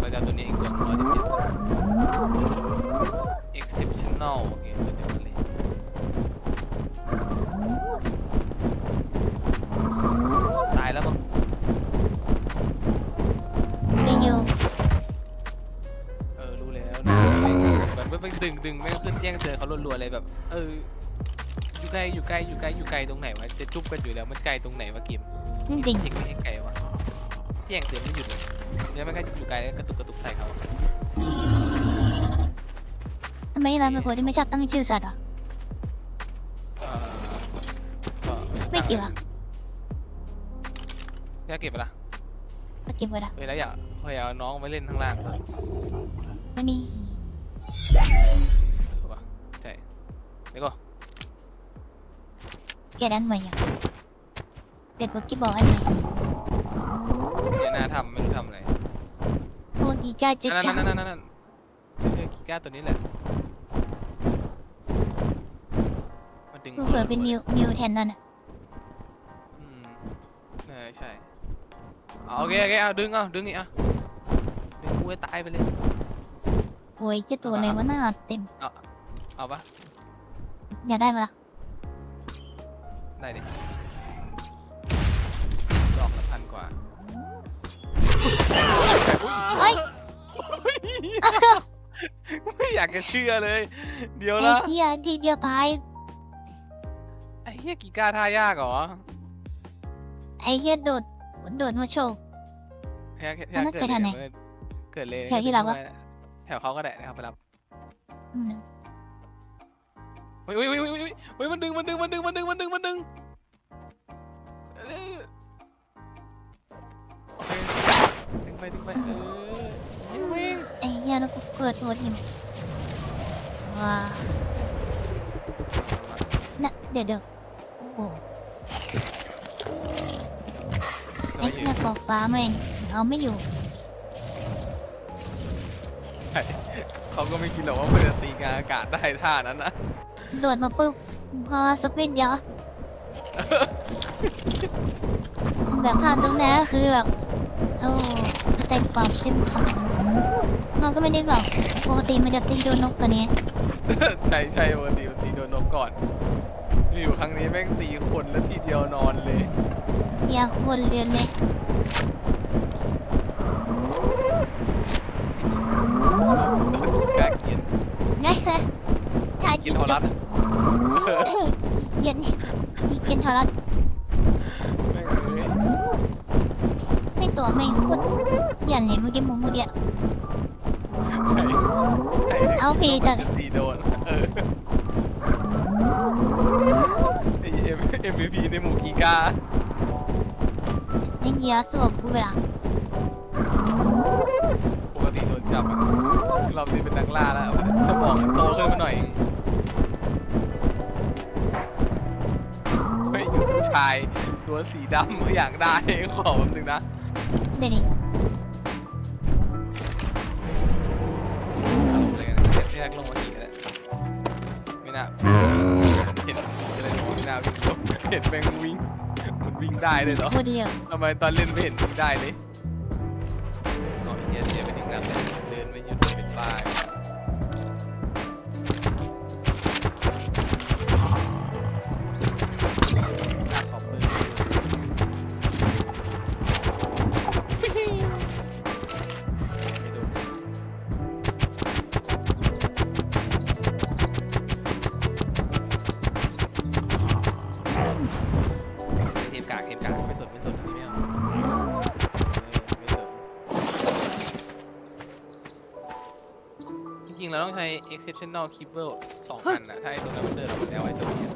เราจะเอาตัวนี้เองตัวร้อยเจ็ด exceptional โอเคตัวเดียวกันเลยตายแล้วมั้งรีวิวเออรู้แล้วนะแม่งเหมือนไปดึงดึงไม่งขึ้นแจ้งเตือนเขารัวๆเลยแบบ เอออยู่ไกลอยู่ไกลอยู่ไกลอยู่ไกลตรงไหนวะจะจุ๊บกันอยู่แล้วมันไกลตรงไหนวะกิมจริงทิ้งไม่ให้ไกลวะ แจ้งเตือนไม่หยุดเลยแล้วมันก็อยู่ไกลแล้วกระตุกกระตุกใส่เขาๆทำไมเราเป็นคนที่ไม่ชอบตั้งชื่อสัตว์อะเออก็ไม่เกี่ยวอะอยากเก็บปะล่ะก็เก็บไว้ละเฮ้ยแล้วอยากเฮ้ยเอาน้องไปเล่นข้างล่างไม่มีถูกปะใช่เดี๋ยวก็เกลียดอันใหม่อะเด็ดโปเกบอลอันใหม่ เดี๋ยวหน้าทำไม่รู้ทำอะไรโปกีกาเจ็ดนั่นเก้านั่นนั่นนั่นนั่นใช่กีก้าตัวนี้แหละมาดึงเผื่อเป็นมิวมิวแทนนั่นอะอืมเออใช่เอาโอเคโอเคเอาดึงเอาดึงอีกอะดึงกูให้ตายไปเลย โอ้ยจะตัวอะไรวะหน้าเต็ม เอาเอาปะอยากได้มาละได้ดิด เอ้ยไม่อยากจะเชื่อเลย เดี๋ยวไอ้นะเหี้ยทีเดียวตายไอ้เหี้ยกีก้าท่ายากเหรอไอ้เหี้ยโดดโดดมาโชว์แค่แค่อันนั้นเกิดเกิดทางไหนเลยเกิดเลยแถวที่เราวะแถวเขาก็ได้นะครับไปรับอืมเฮ้ยเฮ้ยเฮ้ยเฮ้ยเฮ้ยเฮ้ยมันดึงมันดึงมันดึงมันดึงมันดึงมันดึงเออโอเคดึง ไปดึงไปเออยิงวิ่งไอ้เหี้ยแล้วกูเกิดตัวทีมว้าน่ะเดี๋ยวเดี๋ยวโอ้โหไอ้เหี้ยกอกฟ้าแม่งเอาไม่อยู่เขาก็ไม่คิดหรอกว่ามันจะตีกลางอากาศได้ท่านั้นนะโดดมาปุ๊บพอสปินเดียวแบบผ่านตรงนั้ก็คือแบบ โอ้เต็มปากเต็มคำเราก็ไม่ได้แบบปกติมันจะตีโดนนกตัวนี้ ใช่ใช่ปกติมันตีโดนนกก่อนนี่อยู่ครั้งนี้แม่งตีคนแล้วทีเดียวนอนเลย อย่าคนเรียนเลยโดนกีก้าเกียนไงถ้าเกีจิยนบทอจรับสเย็นอีเกนทอรัส แม่งเอ้ย ไม่ตัวไม่พูด เย็นเลยเมื่อกี้มุมเมื่อกี้ใครใครเอาพีแต่ตีโดน เออไอเอ็มเอ็มพีในหมู่กีก้าไอ้เหี้ยสวบกูไปละปกติโดนจับอะรอบนี้เป็นนักล่าแล้ว สมองมันโตขึ้นมาหน่อยเองเฮ้ยอยู่ผู้ชาย ตัวสีดำอยากได้ขอแป๊บนึงนะเดี๋ยวนี้ เห็นแม่งวิ่งมันวิ่งได้เลยเหรอพูดเดียวทำไมตอนเล่นไม่เห็นวิ่งได้เลยอ๋อเฮียเสียไปถึงน้ำเลยเดินไม่หยุดเป็นบ้า ริงๆเราต้องใช้ exceptional keeper สองอันนะถ้าไอตัวนั้นมันเดินเราไม่ได้เอาไอ้ตัวนี้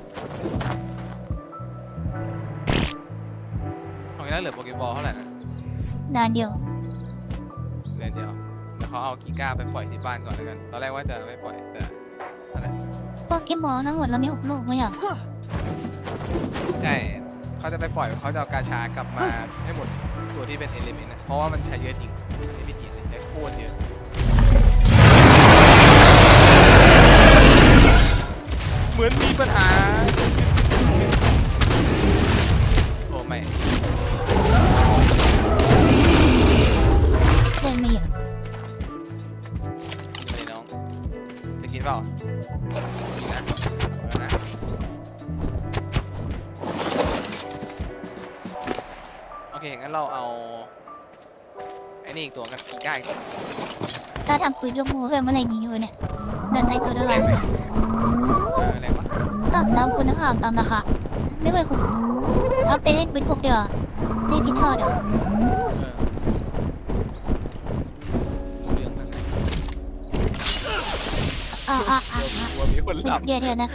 ของนี้เหลือโปเกบอลเท่าไหร่นะนานเดียวเหลือเดียวเดี๋ยวเขาเอากีก้าไปปล่อยที่บ้านก่อนแล้วกัน ตอนแรกว่าจะไม่ปล่อยแต่อะไรโปเกมอลทั้งหมดเรามีหกลูกไม่เหรอใช่เขาจะไปปล่อยเขาจะเอากาชากลับมาให้หมดตัวที่เป็นเอลิเมนต์นะเพราะว่ามันใช้เยอะจริงไม่มีเถียงเลยใช้โคตรเยอะ มือนมีปัญหา โอ้ไม่เดินมาอย่างกิน้อง จะกินเปล่าโอเคงั้นเราเอาไอ้นี่อีกตัวกันอีกได้ ก็ทำคุยยกมือเพื่อนเมื่อไหรนี้อยู่เนี่ยเดินไอตัวด้วยกัน เอออะไรวะก็ตามคุณภาพตามราคาไม่เคยคุณเอาไปเล่นปืนพกเดียวาเล่นพิชชอตเดี๋ยวเออรู้เรื่องนั้นนะอ่าอ่าอ่าอ่ากลัวมีคนหลับเดี๋ยวเดี๋ยวนะ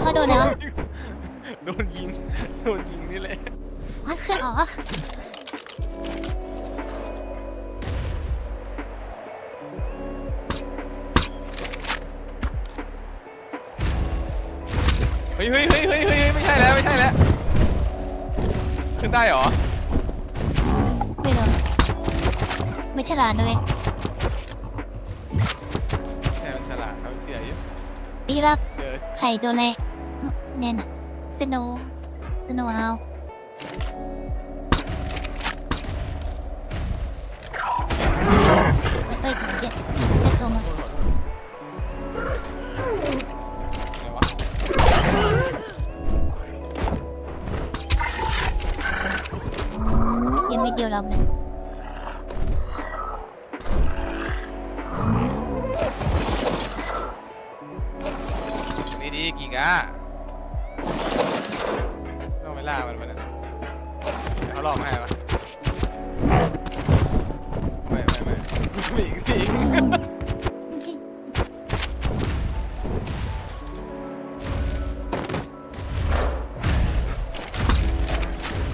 เขาโดนแล้วโดนยิงโดนยิงนี่แหละวัดขึ้นอ๋อ เฮ้ยเฮ้ยเฮ้ยเฮ้ยเฮ้ยไม่ใช่แล้วไม่ใช่แล้ว ขึ้นได้เหรอ ไม่โดนไม่ฉลาดเลยใช่มันฉลาดเขาเสียอยู่อีรักเจอไข่ตัวเลยเนี่ยน่ะสโนสโนเอาเอ้ยเจ็ด เดียวเราเลยนี่ดีกี่ก้าต้องไปล่ามันมันนะเดี๋ยวเขาหลอกให้ปะไม่ไม่ไม่หนีหนี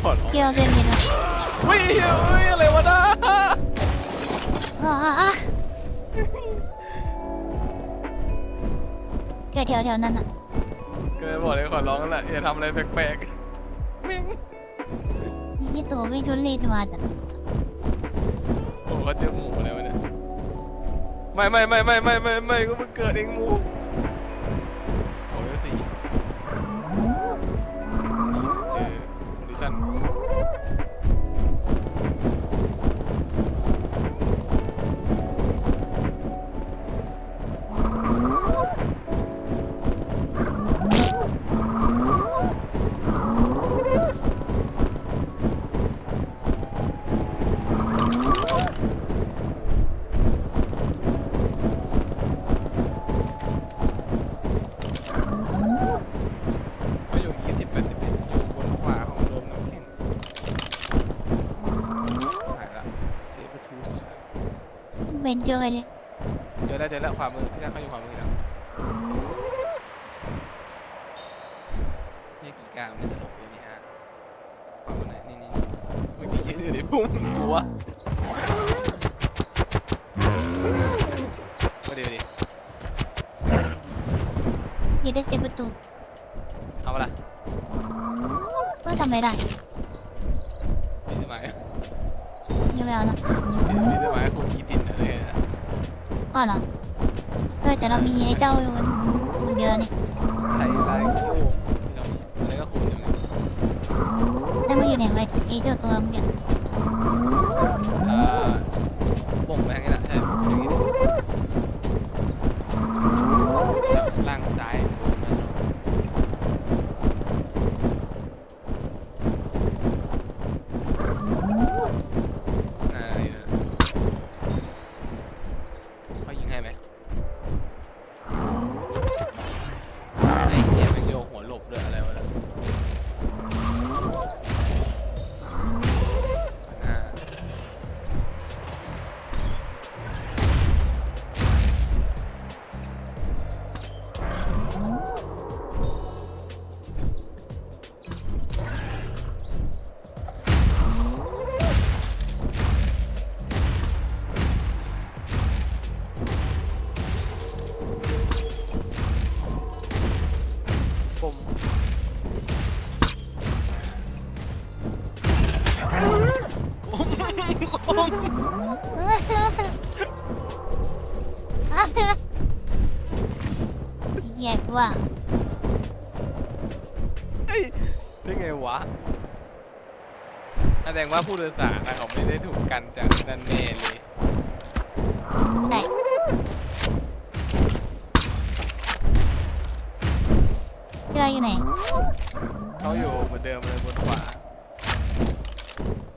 ขอร้องเกี่ยวเส้น เกิดแถวแถวนั้นอะเกิดบอกเลยขอร้องแล้วแหละอย่าทำอะไรแปลกๆมิ่งนี่ตัววิ่งทุเรศมาจ้ะโอ้เขาเจอหมูอะไรวะเนี่ยไม่ไม่ไม่ไม่ไม่ไม่ไม่ก็มันเกิดเองหมู เวนเจอเลยเจอแล้วเจอแล้วขวามือพี่นั่นเขาอยู่ขวามือแล้วเนี่ยกี่ก้าวไม่ตลกเลยนี่ฮะขวามือไหนนี่นี่เมื่อกี้ยืนอยู่ในพุ่มกลัวมาเดี๋ยวดิอยังได้เซฟประตูเอาปะล่ะก็ทำไม่ได้มีสมัยยังไม่เอานะมีสมัยคุณ อ๋อเหรอเออแต่เรามีไอ้เจ้าคูณเยอะนี่ไทยไลน์คิวที่เรามีอะไรก็คูณอยู่เนี่ยแล้วมันอยู่ไหนไว้ไอ้เจ้าตัวเมื่อกี้เอ่ย่ะเฮ้ยได้ไงวะแสดงว่าผู้โดยสารเขาไม่ได้ถูกกันจากนั่นแน่เลยใช่พี่อยู่ไหนเขาอยู่เหมือนเดิมเลยบนขวา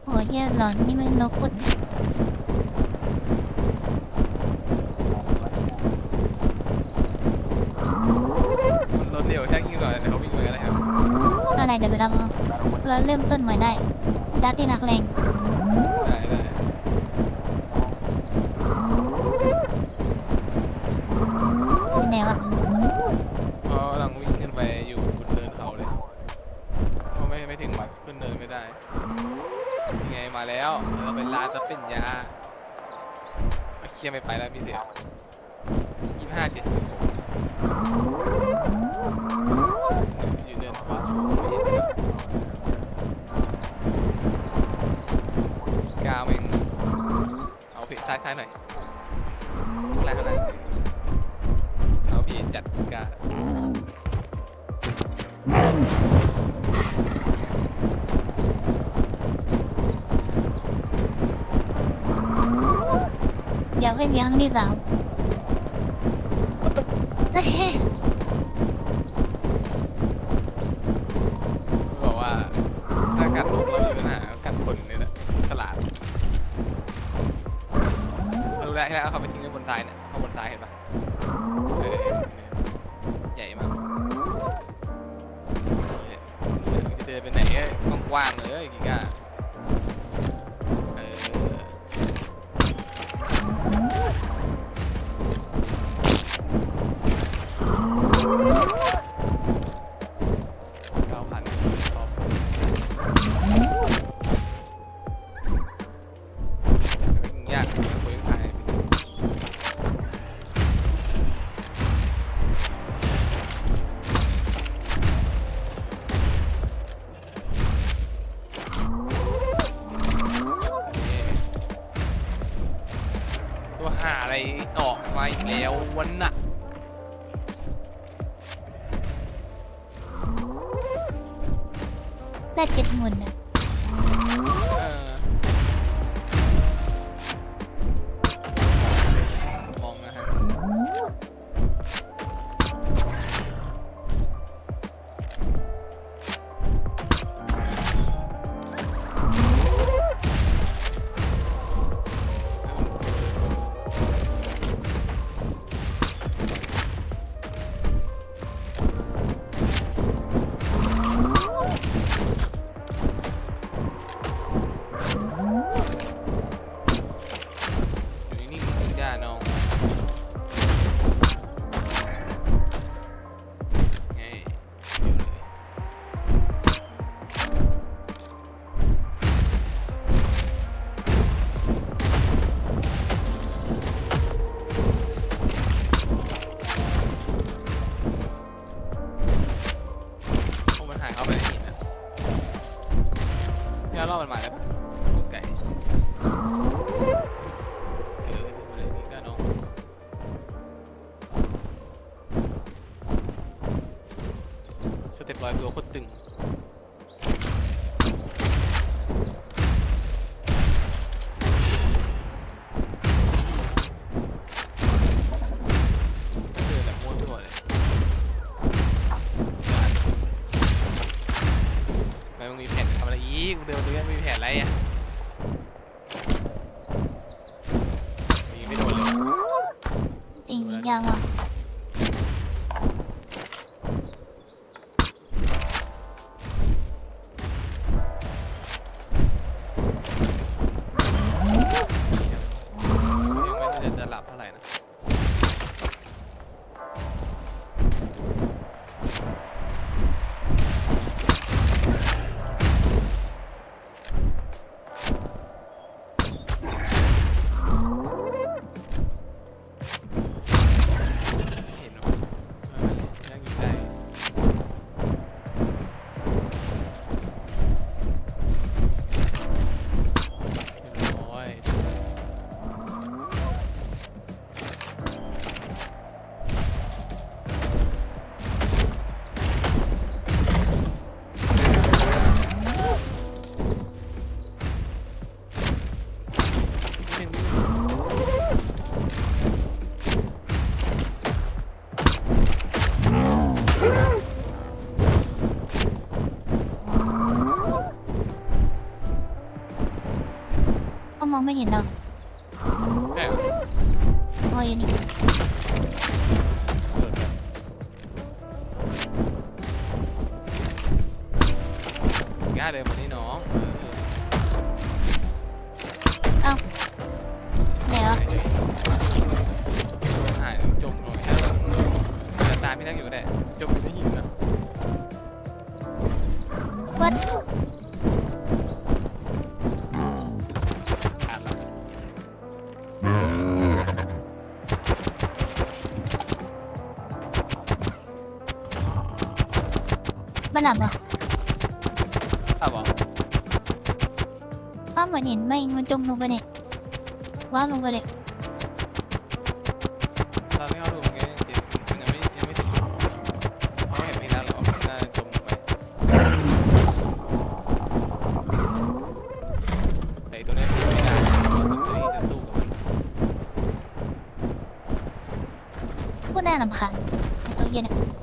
โหเฮียหลอนนี่มันนกกุด เดี๋ยวไปรับเอาเราเริ่มต้นใหม่ได้ดัตที่นักเลงได้ได้เป็นวะเขากำลังวิ่งขึ้นไปอยู่บนเนินเขาเลยเขาไม่ไม่ถึงวัดขึ้นเนินไม่ได้ยังไงมาแล้วเราเป็นร้านจะเป็นยาไม่เคลียร์ไม่ไปแล้วพี่เสียยี่ห้าเจ็ดสิบอยู่เดินขวาชูไม่เห็นเลย กาวเองเอาพี่ซ้ายซ้ายหน่อยข้างอะไรเอาพี่จัดกาอย่าเพิ่งยังดีสาวายแล้วเขาไปทิ้งไว้บนซ้ายเนี่ยเขาบนซ้ายเห็นปะเออใหญ่มากจะเดินไปไหนกว้างๆเลยกิก้า อีกแล้ววันน่ะ ไม่เห็นเราใช่เหรอพออยู่นี่ง่ายเลยวันนี้น้องไหนวะหายจมลงแค่ต้องจะตายไม่ทั้งอยู่ก็ได้จมอยู่ในหินนะ วัด หลับเหรออะบอกอ้าวเหมือนเห็นไหมมันจมลงไปเนี่ยว่าลงไปเลยตอนที่เขาดูมันก็ยังติดมันยังไม่ยังไม่ถึงเขาเห็นไม่ได้หรอกมันน่าจะจมลงไปแต่ไอ้ตัวนี้ไม่ได้ตัวนี้จะสู้กับมันพูดน่าลำคาญตัวเย็นอะ